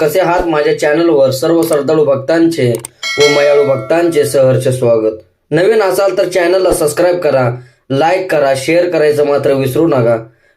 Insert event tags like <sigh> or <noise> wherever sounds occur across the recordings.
कसे आहात? माझ्या चॅनलवर सर्व श्रद्धाळू भक्तांचे व मयाळू भक्तांचे सहर्ष स्वागत. नवीन असाल तर चॅनलला सबस्क्राईब करा लाईक करा शेअर करायचं मात्र विसरू नका.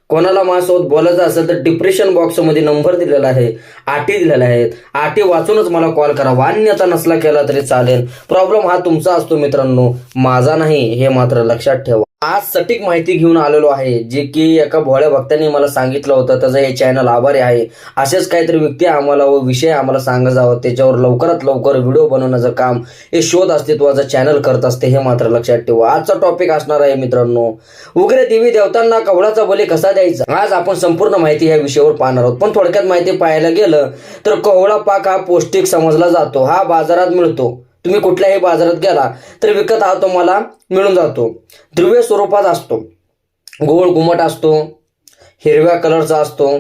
कोणाला माझ्यासोबत बोलायचं असेल तर डिप्रेशन बॉक्समध्ये नंबर दिलेला आहे आटी दिलेल्या आहेत आटी वाचूनच मला कॉल करा. वान्यता नसला केला तरी चालेल. प्रॉब्लेम हा तुमचा असतो मित्रांनो. माझा नाही हे मात्र लक्षात ठेवा. आज सटीक माहिती घेऊन आलेलो आहे जे की एका भोळ्या भक्तांनी मला सांगितलं होतं त्याचं हे चॅनल आभारी आहे. असेच काहीतरी व्यक्ती आम्हाला व विषय आम्हाला सांगत जावं त्याच्यावर लवकरात लवकर व्हिडिओ बनवण्याचं काम हे शोध अस्तित्वाचं चॅनल करत असते हे मात्र लक्षात ठेवा. आजचा टॉपिक असणार आहे मित्रांनो उग्रे देवी देवतांना कवळाचा बली कसा द्यायचा? आज आपण संपूर्ण माहिती या विषयावर पाहणार आहोत. पण थोडक्यात माहिती पाहायला गेलं तर कवळा पाक हा पौष्टिक समजला जातो हा बाजारात मिळतो. तुम्ही कुठल्याही बाजारात गेला तर विकत हा तुम्हाला मिळून जातो. द्रव्य स्वरूपात असतो. गोळ घुमट असतो. हिरव्या कलरचा असतो.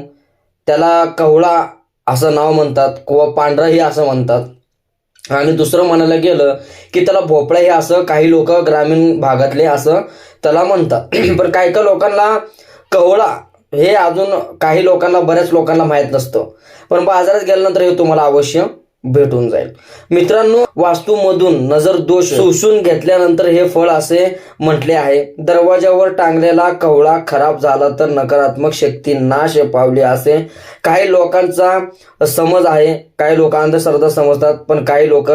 त्याला कवळा असं नाव म्हणतात किंवा पांढराही असं म्हणतात. आणि दुसरं म्हणायला गेलं की त्याला भोपळा हे असं काही लोक ग्रामीण भागातले असं त्याला म्हणतात. <clears throat> पण काही काही लोकांना कवळा हे अजून काही लोकांना बऱ्याच लोकांना माहीत नसतं. पण बाजारात गेल्यानंतर हे तुम्हाला अवश्य भेटून जाईल. मित्रांनो वास्तूमधून नजर दोष शोषून घेतल्यानंतर हे फळ असे म्हटले आहे दरवाजावर टांगलेला कवळा खराब झाला तर नकारात्मक शक्ती नाश पावली असे काही लोकांचा समज आहे काही लोक अंधश्रद्धा समजतात पण काही लोक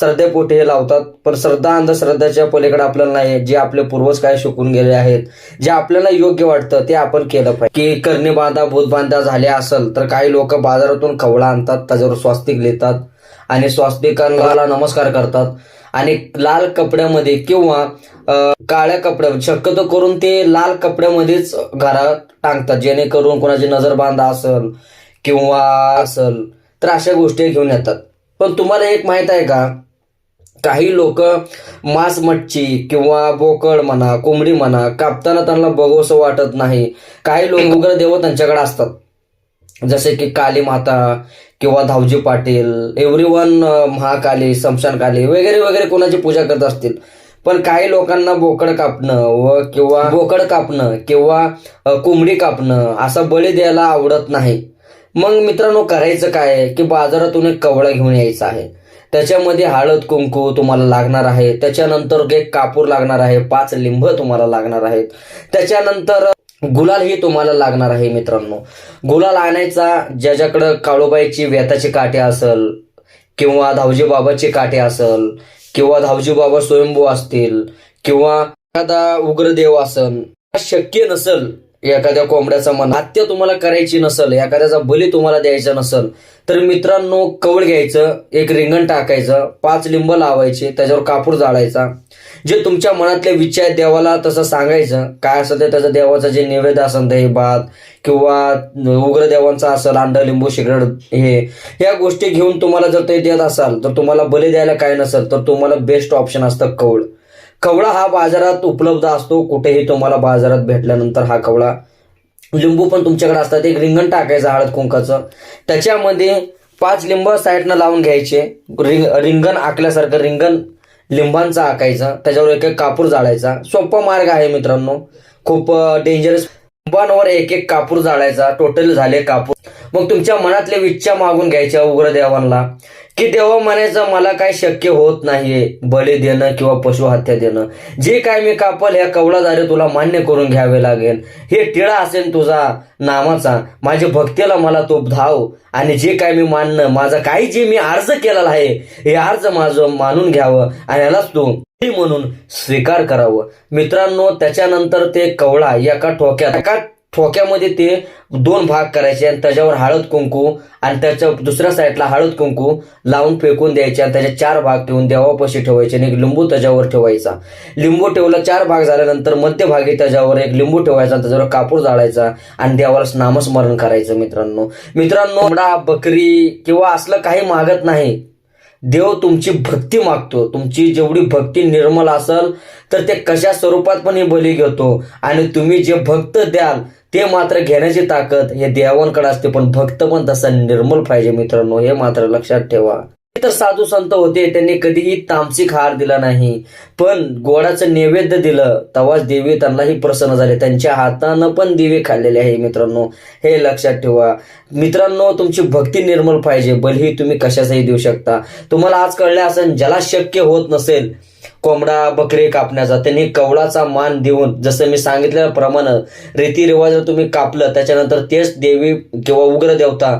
श्रद्धेपोटी हे लावतात. पण श्रद्धा अंधश्रद्धाच्या पलीकडे आपल्याला नाही जे आपले पूर्वज काय शिकून गेले आहेत जे आपल्याला योग्य वाटतं ते आपण केलं पाहिजे. की करणी बांधा भूत बांधा झाले असेल तर काही लोक बाजारातून खवळा आणतात त्याच्यावर स्वास्तिक लिहितात आणि स्वास्तिकांना नमस्कार करतात. आणि लाल कपड्यामध्ये किंवा काळ्या कपड्या शक्यतो करून ते लाल कपड्यामध्येच घरात टांगतात जेणेकरून कोणाची नजर बांधा असल किंवा असल तर अशा गोष्टी घेऊन येतात. पण तुम्हाला एक माहीत आहे का? काही लोक मांस मच्छी किंवा बोकड म्हणा कोंबडी म्हणा कापताना त्यांना बघवसं वाटत नाही. काही लोक उग्र देव त्यांच्याकडे असतात. जसे की काली माता किंवा धावजी पाटील एव्हरी वन महाकाली शमशानकाली वगैरे वगैरे कोणाची पूजा करत असतील. पण काही लोकांना बोकड कापणं व किंवा बोकड कापणं किंवा कोंबडी कापणं असा बळी द्यायला आवडत नाही. मग मित्रांनो करायचं काय? की बाजारातून एक कवळा घेऊन यायचा आहे. त्याच्यामध्ये हळद कुंकू तुम्हाला लागणार आहे. त्याच्यानंतर एक कापूर लागणार आहे. पाच लिंब तुम्हाला लागणार आहेत. त्याच्यानंतर गुलाल ही तुम्हाला लागणार आहे मित्रांनो. गुलाल आणायचा ज्याच्याकडं काळूबाईची व्यताची काठे असल किंवा धावजी बाबाची काठी असल किंवा धावजी बाबा स्वयंभू असतील किंवा एखादा उग्रदेव असन शक्य नसल एखाद्या कोंबड्याचा मन हत्या तुम्हाला करायची नसल एखाद्याचा बली तुम्हाला द्यायचा नसल तर मित्रांनो कवळ घ्यायचं एक रिंगण टाकायचं पाच लिंब लावायचे त्याच्यावर कापूर जाळायचा. जे तुमच्या मनातले विचार देवाला तसं सांगायचं काय असं ते त्याचं देवाचं जे नैवेद्य असेल दही भात किंवा उग्र देवांचा असेल अंड लिंबू सिगरेट हे या गोष्टी घेऊन तुम्हाला जर ते देत असाल तर तुम्हाला बली द्यायला काय नसेल तर तुम्हाला बेस्ट ऑप्शन असतं कवळ. कवळा हा बाजारात उपलब्ध असतो. कुठेही तुम्हाला बाजारात भेटल्यानंतर हा कवळा लिंबू पण तुमच्याकडे असतात. एक रिंगण टाकायचं हळद कुंकाचं. त्याच्यामध्ये पाच लिंब साईडनं लावून घ्यायचे. रिंग रिंगण आखल्यासारखं रिंगण लिंबांचा आकायचा. त्याच्यावर एक एक कापूर जाळायचा. सोपा मार्ग आहे मित्रांनो. खूप डेंजरस कुंभांवर एक एक कापूर जाळायचा. टोटल झाले कापूर मग तुमच्या मनातल्या विच्छा मागून घ्यायच्या उग्र देवांना की देवा म्हणायचं मला काय शक्य होत नाहीये. बळी देणं किंवा पशु हत्या देणं. जे काय मी कापल ह्या कवळाद्वारे तुला मान्य करून घ्यावे लागेल. हे टिळा असेल तुझा नामाचा. माझ्या भक्तीला मला तो धाव. आणि जे काय मी मानणं माझा काही जे मी अर्ज केलेला आहे हे अर्ज माझं मानून घ्यावं. आणि यालाच तू म्हणून स्वीकार करावं. मित्रांनो त्याच्यानंतर ते कवळा एका ठोक्यात एका ठोक्यामध्ये ते दोन भाग करायचे आणि त्याच्यावर हळद कुंकू आणि त्याच्या दुसऱ्या साईडला हळद कुंकू लावून फेकून द्यायचे आणि त्याचे चार भाग ठेवून देवापाशी ठेवायचे आणि एक लिंबू त्याच्यावर ठेवायचा. लिंबू ठेवला चार भाग झाल्यानंतर मध्यभागी त्याच्यावर एक लिंबू ठेवायचा आणि त्याच्यावर कापूर जाळायचा आणि देवाला नामस्मरण करायचं मित्रांनो. मित्रांनो बकरी किंवा असलं काही मागत नाही. देव तुमची भक्ती मागतो. तुमची जेवढी भक्ती निर्मल असेल तर ते कशा स्वरूपात पण हे बली घेतो. आणि तुम्ही जे भक्त द्याल ते मात्र घेण्याची ताकद हे देवांकडे असते. पण भक्त पण तसा निर्मल पाहिजे मित्रांनो हे मात्र लक्षात ठेवा. तर साधू संत होते त्यांनी कधीही तामसिक हार दिला नाही. पण गोडाचं नैवेद्य दिलं तेव्हाच देवी त्यांनाही प्रसन्न झाले. त्यांच्या हातानं पण दिवे खाल्लेले आहे मित्रांनो. हे लक्षात ठेवा. मित्रांनो तुमची भक्ती निर्मल पाहिजे बलही तुम्ही कशाचाही देऊ शकता. तुम्हाला आज कळले असेल ज्याला शक्य होत नसेल कोंबडा बकरी कापण्याचा त्यांनी कवळाचा मान देऊन जसं मी सांगितल्याप्रमाणे रीतिरिवाज तुम्ही कापलं त्याच्यानंतर तेच देवी किंवा उग्र देवता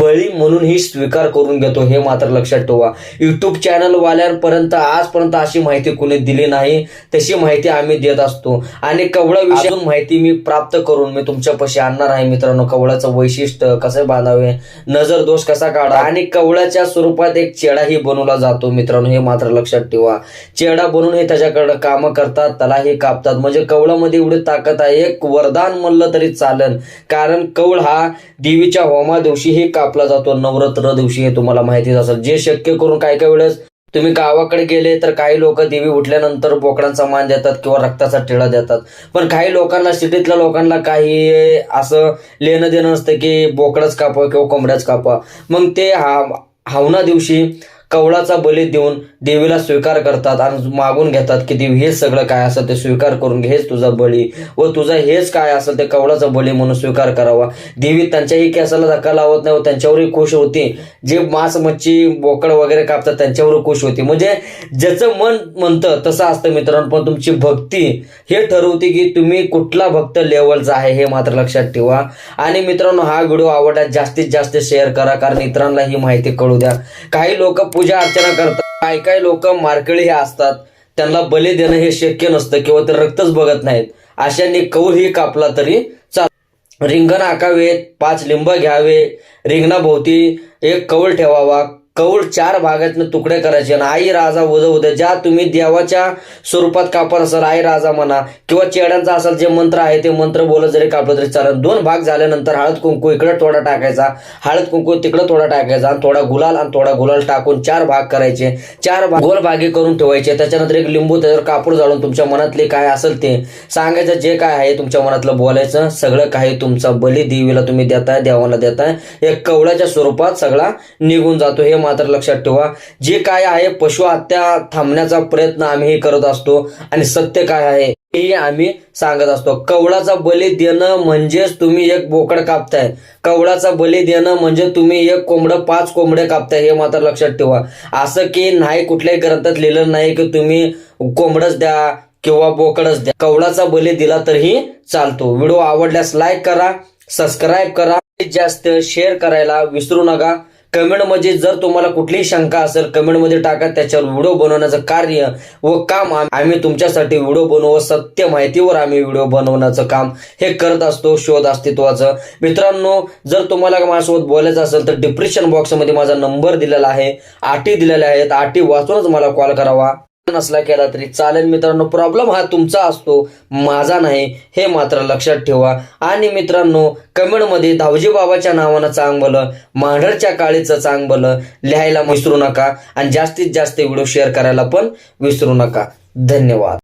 बळी म्हणूनही स्वीकार करून घेतो हे मात्र लक्षात ठेवा. युट्यूब चॅनल वाल्यांपर्यंत आजपर्यंत अशी माहिती कोणी दिली नाही तशी माहिती आम्ही देत असतो. आणि कवळा विषय माहिती मी प्राप्त करून मी तुमच्यापाशी आणणार आहे मित्रांनो कवळाचं वैशिष्ट्य कसे बांधावे नजर दोष कसा काढा आणि कवळाच्या स्वरूपात एक चेडाही बनवला जातो मित्रांनो हे मात्र लक्षात ठेवा. चेडा बनवून हे त्याच्याकडे कामं करतात त्यालाही कापतात. म्हणजे कवळामध्ये एवढी ताकद आहे एक वरदान म्हणलं तरी चालन कारण कवळ हा देवीच्या होमा दिवशी हे कापला जातो नवरात्र दिवशी हे तुम्हाला माहितीच असेल. जे शक्य करून काय काय वेळेस तुम्ही गावाकडे गेले तर काही लोक देवी उठल्यानंतर बोकडांचा मान देतात किंवा रक्ताचा टिळा देतात. पण काही लोकांना सिटीतल्या लोकांना काही असं लेणं देणं असतं की बोकडच कापा किंवा कोंबड्याच कापा मग ते हा हावना दिवशी कवळाचा बली देऊन देवीला स्वीकार करतात आणि मागून घेतात की देवी हे सगळं काय असेल ते स्वीकार करून घे हेच तुझा बळी. व तुझा हेच काय असेल ते कवळाचा बळी म्हणून स्वीकार करावा. देवी त्यांच्याही केसाला धक्का लावत नाही व त्यांच्यावरही खुश होती. जे मांस मच्छी बोकड वगैरे कापतात त्यांच्यावर खुश होती. म्हणजे ज्याचं मन म्हणतं तसं असतं मित्रांनो. पण तुमची भक्ती हे ठरवते की तुम्ही कुठला भक्त लेवलचा आहे हे मात्र लक्षात ठेवा. आणि मित्रांनो हा व्हिडिओ आवडला जास्तीत जास्त शेअर करा. कारण इतरांना ही माहिती कळू द्या. काही लोक पूजा अर्चना करतात. काही काही लोक मारकळी हे असतात. त्यांना बली देणं हे शक्य नसतं किंवा ते रक्तच बघत नाहीत. अशांनी कौल ही कापला तरी चाल रिंगण आकावेत पाच लिंब घ्यावे. रिंगणाभोवती एक कौल ठेवावा. कौल चार भागातनं तुकडे करायचे आणि आई राजा उद उद्या ज्या तुम्ही देवाच्या स्वरूपात कापत असाल आई राजा म्हणा किंवा चेड्यांचा असाल जे मंत्र आहे ते मंत्र बोलत जरी कापलं तरी चालेल. दोन भाग झाल्यानंतर हळद कुंकू इकडे थोडा टाकायचा हळद कुंकू तिकडे थोडा टाकायचा आणि थोडा गुलाल आणि थोडा गुलाल टाकून चार भाग करायचे. चार भाग गोल भागी करून ठेवायचे. त्याच्यानंतर एक लिंबू त्याच्यावर कापूर जाळून तुमच्या मनातले काय असेल ते सांगायचं जे काय आहे तुमच्या मनातलं बोलायचं सगळं काही तुमचा बली देवीला तुम्ही देताय देवाला देताय. एक कवळाच्या स्वरूपात सगळा निघून जातो. हे मात्र लक्षात ठेवा. जे काय आहे पशु हत्या थांबण्याचा प्रयत्न आम्ही करत असतो आणि सत्य काय आहे हे आम्ही सांगत असतो. कवळाचा बली देणं म्हणजेच तुम्ही एक बोकड कापताय. कवळाचा बली देणं म्हणजे तुम्ही एक कोंबडं पाच कोंबडे कापताय हे मात्र लक्षात ठेवा. असं की नाही कुठल्याही ग्रंथात लिहिलं नाही की तुम्ही कोंबडच द्या किंवा बोकडच द्या. कवळाचा बली दिला तरीही चालतो. व्हिडिओ आवडल्यास लाईक करा सबस्क्राईब करा. जास्त शेअर करायला विसरू नका. कमेंटमध्ये जर तुम्हाला कुठलीही शंका असेल कमेंटमध्ये टाका त्याच्यावर व्हिडिओ बनवण्याचं कार्य व काम आम्ही तुमच्यासाठी व्हिडिओ बनवू सत्य माहितीवर आम्ही व्हिडिओ बनवण्याचं काम हे करत असतो शोध अस्तित्वाचं. मित्रांनो जर तुम्हाला माझ्यासोबत बोलायचं असेल तर डिप्रेशन बॉक्समध्ये माझा नंबर दिलेला आहे आटी दिलेल्या आहेत आटी वाचूनच मला कॉल करावा. नसला केला तरी चालेल मित्रांनो. प्रॉब्लेम हा तुमचा असतो माझा नाही. हे मात्र लक्षात ठेवा. आणि मित्रांनो कमेंटमध्ये धावजी बाबाच्या नावानं चांगलं मांढरच्या काळीचं चांगलं लिहायला विसरू नका. आणि जास्तीत जास्त व्हिडिओ शेअर करायला पण विसरू नका. धन्यवाद.